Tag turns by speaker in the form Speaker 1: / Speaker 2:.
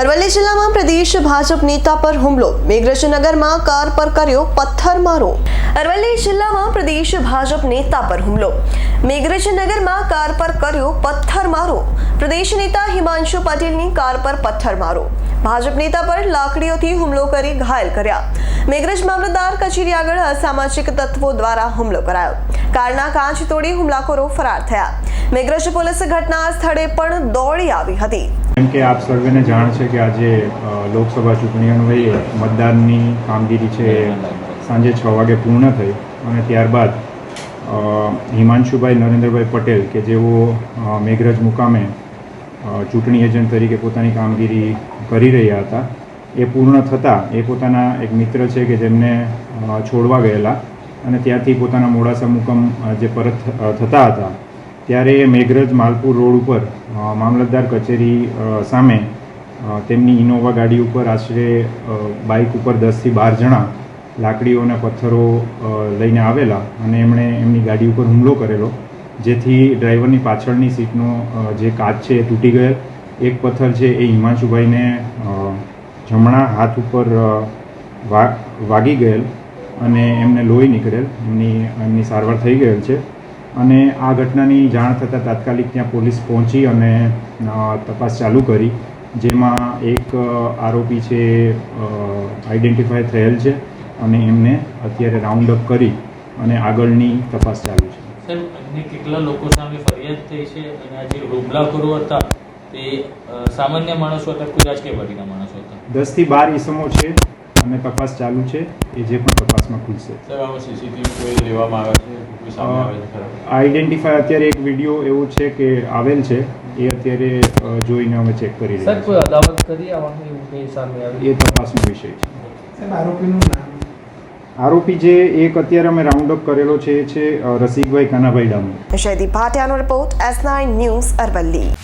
Speaker 1: અરવલ્લી જિલ્લામાં પ્રદેશ ભાજપ નેતા પર હુમલો. મેઘરજનગરમાં કાર પર કર્યો પથ્થરમારો. અરવલ્લી જિલ્લામાં પ્રદેશ ભાજપ નેતા પર હુમલો. મેઘરજનગરમાં કાર પર કર્યો પથ્થરમારો. પ્રદેશ નેતા હિમાંશુ પટેલની કાર પર પથ્થરમારો. ભાજપ નેતા પર લાકડીઓથી હુમલો કરી ઘાયલ કર્યા. મેઘરજ મામલતદાર કચેરી આગળ અસામાજિક તત્વો દ્વારા હુમલો કરાયો. કારના કાચ તોડી હુમલાખોરો ફરાર થયા. મેઘરજ પોલીસ ઘટના સ્થળે પણ દોડી આવી હતી.
Speaker 2: જેમ કે આપ સર્વેને જાણ છે કે આજે લોકસભા ચૂંટણી અન્વયે મતદાનની કામગીરી છે સાંજે છ વાગે પૂર્ણ થઈ અને ત્યારબાદ હિમાંશુભાઈ નરેન્દ્રભાઈ પટેલ કે જેઓ મેઘરજ મુકામે ચૂંટણી એજન્ટ તરીકે પોતાની કામગીરી કરી રહ્યા હતા, એ પૂર્ણ થતાં એ પોતાના એક મિત્ર છે કે જેમને છોડવા ગયેલા અને ત્યાંથી પોતાના મોડાસા મુકમ જે પરત થતા હતા ત્યારે મેઘરજ માલપુર રોડ ઉપર મામલતદાર કચેરી સામે તેમની ઇનોવા ગાડી ઉપર આશરે બાઇક ઉપર દસથી બાર જણા લાકડીઓ અને પથ્થરો લઈને આવેલા અને એમણે એમની ગાડી ઉપર હુમલો કરેલો, જેથી ડ્રાઈવરની પાછળની સીટનો જે કાચ છે એ તૂટી ગયેલ એક પથ્થર છે એ હિમાંશુભાઈને જમણા હાથ ઉપર વાગી ગયેલ અને એમને લોહી નીકળેલ. એમની એમની સારવાર થઈ ગયેલ છે. અને આ ઘટનાની જાણ થતાં તાત્કાલિક ત્યાં પોલીસ પહોંચી અને તપાસ ચાલુ કરી જેમાં એક આરોપી છે આઈડેન્ટિફાય થયેલ છે અને એમને અત્યારે રાઉન્ડ અપ કરી અને આગળની તપાસ ચાલુ છે.
Speaker 3: અન્ય કેટલા લોકો સામે ફરિયાદ થઈ છે અને આ જે હુમલાખોરો હતા તે સામાન્ય માણસો હતા કોઈ રાજકીય પાર્ટીના માણસો હતા?
Speaker 2: દસથી બાર ઈસમો છે. અને તપાસ ચાલુ છે એ જે પણ તપાસમાં ખુલશે.
Speaker 4: સાહેબ આમાં સીસીટીવી કોઈ લેવામાં આવે છે? કોઈ સામે આવે છે ખરા
Speaker 2: આઈડેન્ટિફાય અત્યારે એક વીડિયો એવો છે કે આવેલ છે એ અત્યારે જોઈને અમે ચેક કરી
Speaker 5: સર કોઈ અદાવત કરી એવું સામે
Speaker 2: છીએ એ તપાસનો વિષય છે.
Speaker 6: આરોપીનું નામ?
Speaker 2: આરોપી જે એક અત્યારે અમે રાઉન્ડ અપ કરેલો છે એ છે Rasikbhai Kanabhai Damor.
Speaker 1: Shaidi ભાટિયાનો report S nine news Aravalli.